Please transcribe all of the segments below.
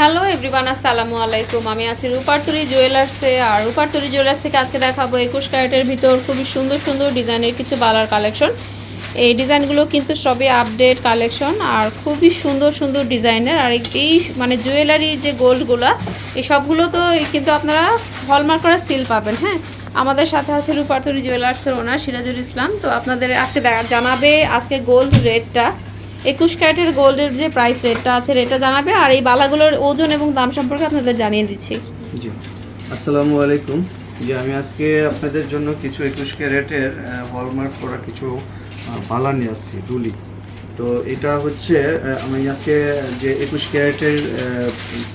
Hello everyone, আসসালামু আলাইকুম। আমি আছি রূপারতুরি জুয়েলার্সে আর রূপারতুরি জুয়েলার্স থেকে আজকে দেখাবো একুশ ক্যারেটের ভিতর খুবই সুন্দর সুন্দর ডিজাইনের কিছু বালার কালেকশন। এই ডিজাইনগুলো কিন্তু সবই আপডেট কালেকশন, আর খুবই সুন্দর সুন্দর ডিজাইনের। আর এই- মানে জুয়েলারি যে গোল্ডগুলো, এই সবগুলো তো কিন্তু আপনারা হলমার্ক করা সিল পাবেন হ্যাঁ? আমাদের সাথে আছে রূপারতুরি জুয়েলার্সের ওনার সিরাজুল ইসলাম। তো আপনাদের আজকে জানাবে আজকে গোল্ড রেটটা একুশ ক্যারেটের গোল্ডের যে প্রাইস রেটটা আছে রেটটা জানাবে। আর এই বালাগুলোর ওজন এবং দাম সম্পর্কে আপনাদের জানিয়ে দিচ্ছি। জি। আসসালামু আলাইকুম। যে আমি আজকে আপনাদের জন্য কিছু একুশ ক্যারেটের হলমার্ক করা কিছু বালা নিয়ে আসছি ডুলি তো এটা হচ্ছে আমি আজকে যে একুশ ক্যারেটের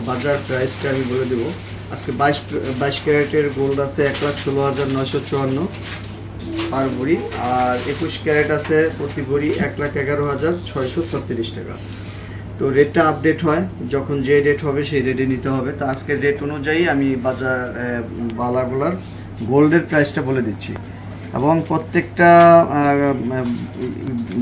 বাজার প্রাইসটা আমি বলে দেবো। আজকে বাইশ বাইশ ক্যারেটের গোল্ড আছে এক লাখ ষোলো হাজার নয়শো চুয়ান্ন। পার ভরি, আর একুশ ক্যারেট আছে প্রতি ভরি এক লাখ এগারো হাজার ছয়শো ছত্রিশ টাকা। তো রেটটা আপডেট হয়, যখন যে রেট হবে সেই রেটে নিতে হবে। তো আজকের রেট অনুযায়ী আমি বাজার বালাগুলার গোল্ডের প্রাইসটা বলে দিচ্ছি। এবং প্রত্যেকটা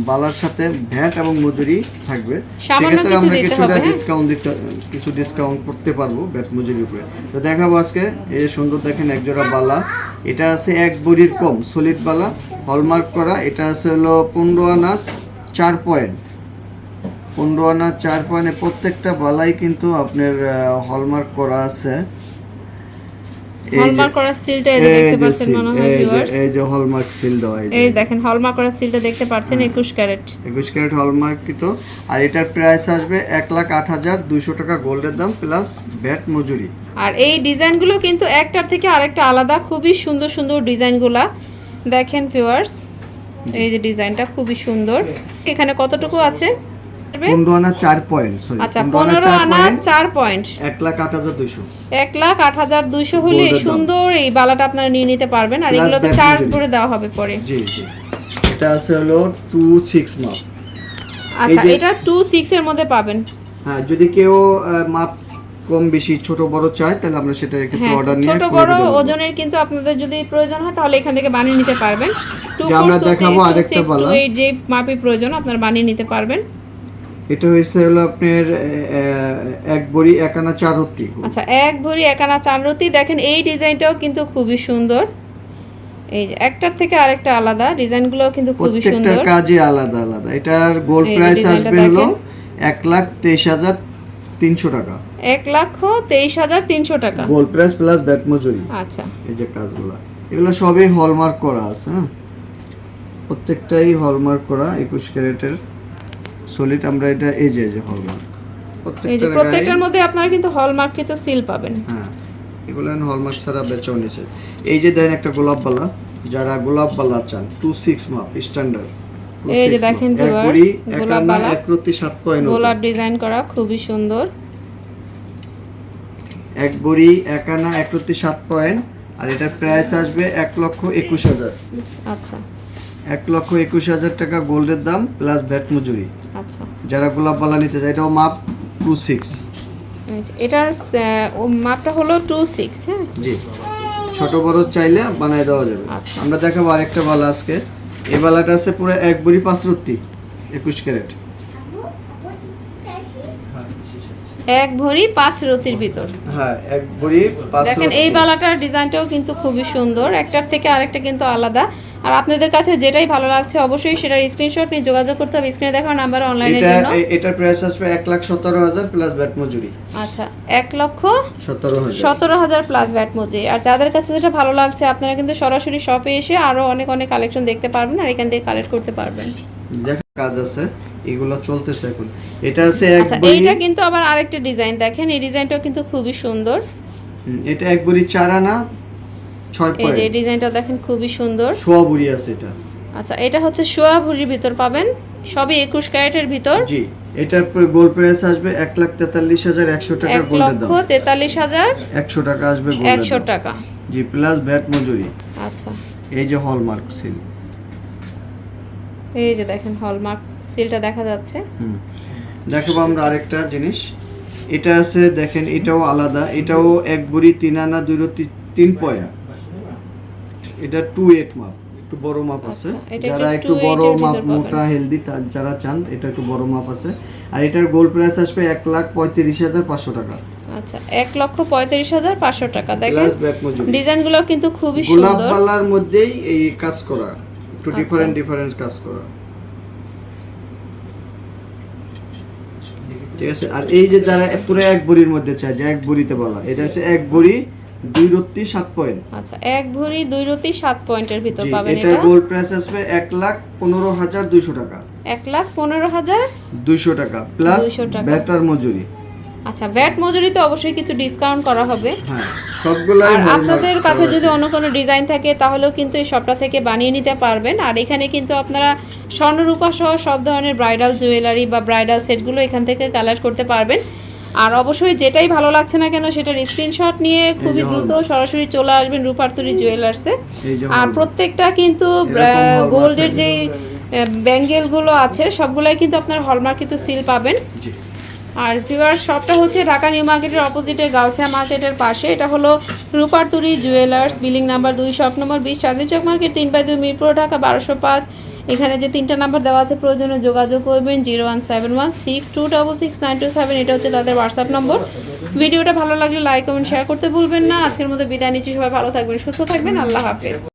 বালার সাথে ভ্যাট এবং মজুরি থাকবে। সেক্ষেত্রে আমরা কিছুটা হ্যাঁ? ডিসকাউন্ট দিতে কিছু ডিসকাউন্ট করতে পারব ভ্যাট মজুরির উপরে। তো দেখাবো আজকে এই যে সুন্দর দেখেন একজোড়া বালা। এটা আছে এক বড়ির কম সলিড বালা হলমার্ক করা। এটা আছে হলো পনেরো আনা চার পয়েন্ট পনেরো আনা চার পয়েন্টে প্রত্যেকটা বালাই কিন্তু আপনার হলমার্ক করা আছে। হলমার্ক করা সিলটা এই দেখতে পাচ্ছেন মনে হয় এই ভিউয়ার্স এই যে হলমার্ক সিল দেওয়া এই দেখেন হলমার্ক করা সিলটা দেখতে পাচ্ছেন ক্যারেট। একুশ ক্যারেট হলমার্কিত আর এটার প্রাইস আসবে লাখ আট হাজার দুইশো টাকা গোল্ডের দাম প্লাস মজুরি। আর এই ডিজাইনগুলো কিন্তু একটার থেকে আরেকটা আলাদা খুবই সুন্দর সুন্দর ডিজাইনগুলা। দেখেন ভিউয়ার্স এই যে ডিজাইনটা খুবই সুন্দর। এখানে কতটুকু আছে? পনেরো আনা চার পয়েন্ট আচ্ছা পনেরো আনা চার পয়েন্ট এক লাখ আট হাজার দুইশো। এক লাখ আট হাজার দুইশো হলে Gold এর দাম। সুন্দর এই বালাটা আপনারা নিয়ে নিতে পারবেন আর Plus এগুলোতে চার্জ মজুরি। দেওয়া হবে পরে। জি জি। এটা আছে হলো টু সিক্স মাপ আচ্ছা এটা টু সিক্স এর মধ্যে পাবেন। হ্যাঁ যদি কেউ মাপ কম বেশি ছোট বড় চায় তাহলে আমরা সেটা হ্যাঁ অর্ডার নিয়ে ছোট বড় ওজনের কিন্তু আপনাদের যদি প্রয়োজন হয় তাহলে এখান থেকে বানিয়ে নিতে পারবেন। আমরা দেখাবো আরেকটা বালা। যে মাপে প্রয়োজন আপনারা বানিয়ে নিতে পারবেন। এটা হয়েছে হলো আপনার এক ভরি এক আনা চার হত্তি আচ্ছা এক ভরি একানা চানরতি দেখেন এই ডিজাইনটাও কিন্তু খুবই সুন্দর। এই যে একটার থেকে আরেকটা আলাদা ডিজাইনগুলোও কিন্তু খুবই সুন্দর। কাজে আলাদা আলাদা। এটার যে প্রাইস আসবে হলো। এক লাখ তেইশ হাজার তিনশো টাকা। এক লক্ষ তেইশ হাজার তিনশো টাকা। গোল্ড প্রাইস প্লাস ব্যাট মজুরি। আচ্ছা। এই যে কাজগুলো। এগুলো সবই হলমার্ক করা আছে হ্যাঁ? প্রত্যেকটাই হলমার্ক করা একুশ ক্যারেটের সলিড আমরা এটা এই যে এই যে হলমার্ক প্রত্যেকটার মধ্যে আপনারা কিন্তু হলমার্ক হলমার্কিত সিল পাবেন। হ্যাঁ এগুলো হলমার্ক ছাড়া বেচাও নিচে। এই যে দেন একটা গোলাপ বালা যারা গোলাপ বালা চান টু সিক্স মাপ স্ট্যান্ডার্ড এই যে দেখেন গোলাপ ডিজাইন করা খুবই সুন্দর। এক বড়ি এক আনা এক প্রতি সাত পয়েন্ট। আর এটার প্রাইস আসবে এক লক্ষ একুশ হাজার। আচ্ছা। এক লক্ষ একুশ হাজার টাকা গোল্ডের দাম প্লাস ভ্যাট মজুরি। আচ্ছা। যারা গোলাপ বালা নিতে চায় এটাও মাপ টু সিক্স এটার মাপটা হলো টু সিক্স হ্যাঁ? জি। ছোট বড় চাইলে বানায় দেওয়া যাবে। আচ্ছা। আমরা দেখাবো আরেকটা বালা আজকে। এই বালাটা আছে পুরো এক বড়ি পাঁচ রত্তি একুশ ক্যারেট। এক ভরি পাঁচ রতির ভিতর। হ্যাঁ এক বড়ি পাঁচ দেখেন এই বালাটার ডিজাইনটাও কিন্তু খুবই সুন্দর। একটার থেকে আরেকটা কিন্তু আলাদা। আর আপনাদের কাছে যেটাই ভালো লাগছে অবশ্যই সেটার স্ক্রিনশট নিয়ে যোগাযোগ করতে হবে। স্ক্রিনে দেখানো নাম্বার অনলাইনের এটা জন্য। এ- এটার প্রাইস আসবে এক লাখ সতেরো হাজার প্লাস ব্যাট মজুরি। আচ্ছা এক লক্ষ সতেরো হাজার। সতেরো হাজার প্লাস ভ্যাট মজুরি। আর যাদের কাছে যেটা ভালো লাগছে আপনারা কিন্তু সরাসরি শপে এসে আরও অনেক অনেক কালেকশন দেখতে পারবেন আর এখান থেকে কালেক্ট করতে পারবেন। দেখ কাজ আছে এগুলো চলতেছে এখন। এটা আছে এক আচ্ছা এইটা কিন্তু আবার আরেকটা ডিজাইন দেখেন এই ডিজাইনটাও কিন্তু খুবই সুন্দর। এটা এক বড়ি চার আনা ছয় এই যে ডিজাইনটা দেখেন খুবই সুন্দর। সোয়া বুড়ি আছে এটা। আচ্ছা এটা হচ্ছে সোয়া ভুরির ভিতর পাবেন। সবই একুশ ক্যারেটের ভিতর। জি এটার গোল্ড প্রাইস আসবে এক লাখ তেতাল্লিশ হাজার একশো টাকা গোল্ডের দাম। তেতাল্লিশ হাজার একশো টাকা আসবে একশো টাকা। জি প্লাস ভ্যাট মজুরি। আচ্ছা। এই যে হলমার্ক সিল। এই যে দেখেন হলমার্ক সিলটা দেখা যাচ্ছে। হুম। দেখাবো আমরা আরেকটা জিনিস। এটা আছে দেখেন এটাও আলাদা। এটাও এক বুড়ি তিন আনা দুই তিন পয়েন্ট এটা টু এইট মাপ একটু বড় মাপ আছে। আচ্ছা, যারা একটু বড় মাপ মোটা হেলদি যারা চান এটা একটু বড় মাপ আছে। আর এটার গোল্ড প্রাইস আসবে এক লাখ পঁয়ত্রিশ হাজার পাঁচশো টাকা। আচ্ছা এক লক্ষ পঁয়ত্রিশ হাজার পাঁচশো টাকা। দেখেন প্লাস ব্যাক মজুরি। ডিজাইনগুলো কিন্তু খুবই গোলাপ সুন্দর মধ্যেই এই কাজ করা একটু আচ্ছা। ডিফারেন্ট ডিফারেন্ট কাজ করা। ঠিক আছে? আর এই যে যারা পুরো এক বড়ির মধ্যে চায় যে এক বড়িতে বলা এটা হচ্ছে এক বড়ি দুই রত্তি সাত পয়েন্ট। আচ্ছা এক ভরি দুই রতি সাত পয়েন্টের ভিতর পাবেন এটা। গোল্ড প্রাইস আসবে এক লাখ পনেরো হাজার দুইশো টাকা। এক লাখ পনেরো হাজার দুইশো টাকা প্লাস ব্যাটার মজুরি। আচ্ছা ভ্যাট মজুরিতে অবশ্যই কিছু ডিসকাউন্ট করা হবে। হ্যাঁ সবগুলাই আপনাদের কাছে যদি অন্য কোনো ডিজাইন থাকে তাহলেও কিন্তু এই শপটা থেকে বানিয়ে নিতে পারবেন। আর এখানে কিন্তু আপনারা স্বর্ণরূপা সহ সব ধরনের ব্রাইডাল জুয়েলারি বা ব্রাইডাল সেটগুলো এখান থেকে কালেক্ট করতে পারবেন। আর অবশ্যই যেটাই ভালো লাগছে না কেন সেটার স্ক্রিনশট নিয়ে খুবই দ্রুত সরাসরি চলে আসবেন রূপার্তুরি জুয়েলার্সে আর প্রত্যেকটা কিন্তু গোল্ডের আছে। যে ব্যাঙ্গেলগুলো আছে সবগুলাই কিন্তু আপনার হলমার্ক কিন্তু সিল পাবেন। আর ভিউয়ার শপটা হচ্ছে ঢাকা নিউ মার্কেটের অপোজিটে গাউসিয়া মার্কেটের পাশে। এটা হলো রূপারতুরি জুয়েলার্স বিলিং নাম্বার দুই শপ নম্বর বিশ চাঁদনি চক মার্কেট তিন বাই দুই মিরপুর ঢাকা বারোশো পাঁচ। এখানে যে তিনটা নাম্বার দেওয়া আছে, প্রয়োজনীয় যোগাযোগ করবেন zero one seven one, six two double six, nine two seven, এটা হচ্ছে তাদের হোয়াটসঅ্যাপ নম্বর। ভিডিওটা ভালো লাগলে লাইক, কমেন্ট শেয়ার করতে ভুলবেন না। আজকের মধ্যে বিদায় নিচ্ছি, সবাই ভালো থাকবেন, সুস্থ থাকবেন, আল্লাহ হাফেজ।